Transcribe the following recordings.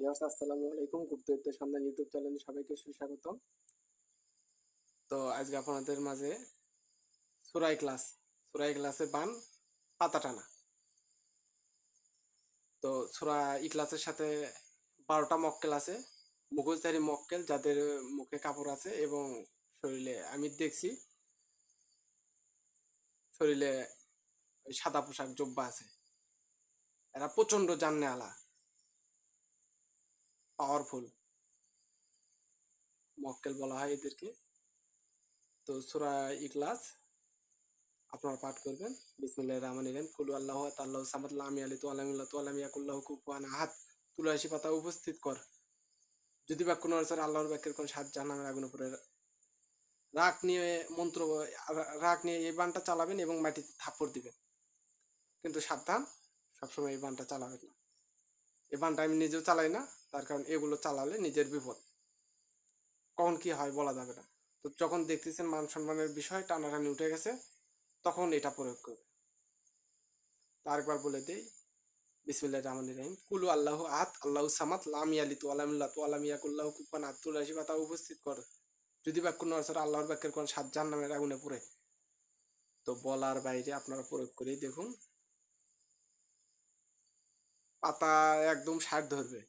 Viewers আসসালামু আলাইকুম। গুপ্তবিদ্যার সন্ধান ইউটিউব চ্যানেলে সবাইকে সুস্বাগত তো আজকে আপনাদের মাঝে সুরাই ক্লাস, সুরাই ক্লাসের বান পাতা টানা তো সুরা ই ক্লাসের সাথে বারোটা মক্কেল আছে মুখোশধারী মক্কেল যাদের মুখে কাপড় আছে এবং শরীরে, আমি দেখছি শরীরে সাদা পোশাক, জব্বা আছে। এরা প্রচণ্ড জাননে আলা পাওয়ারফুল মক্কেল বলা হয় এদেরকে। তো সুরা ইখলাস আপনারা পাঠ করবেন। বিসমিল্লাহ রহমান রহিম। কুলু আল্লাহ আল্লাহ সামাদ, লামি আলী তো আলামিল্লাহ তো আলামিয়া কুল্লাহ কুফান আহাত তুলাসী পাতা উপস্থিত কর। যদি বা কোনো আনসার আল্লাহর বাক্যের কোন সাত জাহান্নামের আগুন উপরে রাগ নিয়ে মন্ত্র, রাগ নিয়ে এই বানটা চালাবেন এবং মাটিতে থাপ্পড় দিবেন। কিন্তু সাবধান, সবসময় এই বানটা চালাবেন না। এই বানটা আমি নিজেও চালাই না, তার কারণ এগুলো চালালে নিজের বিপদ। কখন কি হয় বলা যাবে না। তো যখন দেখতেছেন মান সম্মানের বিষয়, টানাটানি উঠে গেছে, তখন এটা প্রয়োগ করবে। তারপর বলে দেই বিসমিল্লাহ রহমান রহিম, কুলু আল্লাহ আত আল্লাহ সামাত লাম ইয়ালি তু আলামিল্লাহ তু আলামিয়া কুল্লাহ কুপান আত তুলাসী পাতা উপস্থিত কর। যদি বাক্য নড়াচড় আল্লাহর বাক্যের কোন সাত জাহান্নামের আগুনে পড়ে। তো বলার বাইরে আপনারা প্রয়োগ করেই দেখুন পাতা একদম সার ধরবে,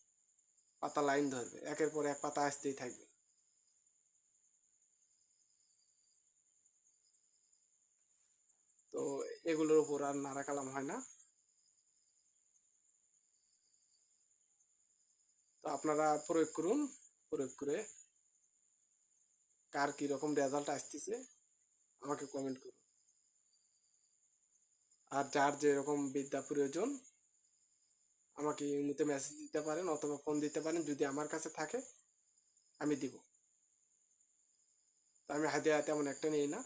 পাতা লাইন ধরবে, একের পর এক পাতা আসতেই থাকবে। তো এগুলোর উপর আর নাড়া কালাম হয় না। তো আপনারা প্রয়োগ করুন, প্রয়োগ করে কার কি রকম রেজাল্ট আসতেছে, আমাকে কমেন্ট করুন। আর যার যেরকম বিদ্যা প্রয়োজন আমাকে ইমুতে মেসেজ দিতে পারেন অথবা ফোন দিতে পারেন, যদি আমার কাছে থাকে, আমি দিব। আমি হাতে তেমন একটা নেই না।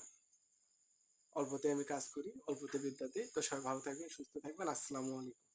অল্পতে আমি কাজ করি অল্পতে বিদ্যা দিই। তো সবাই ভালো থাকবেন, সুস্থ থাকবেন। আসসালামু আলাইকুম।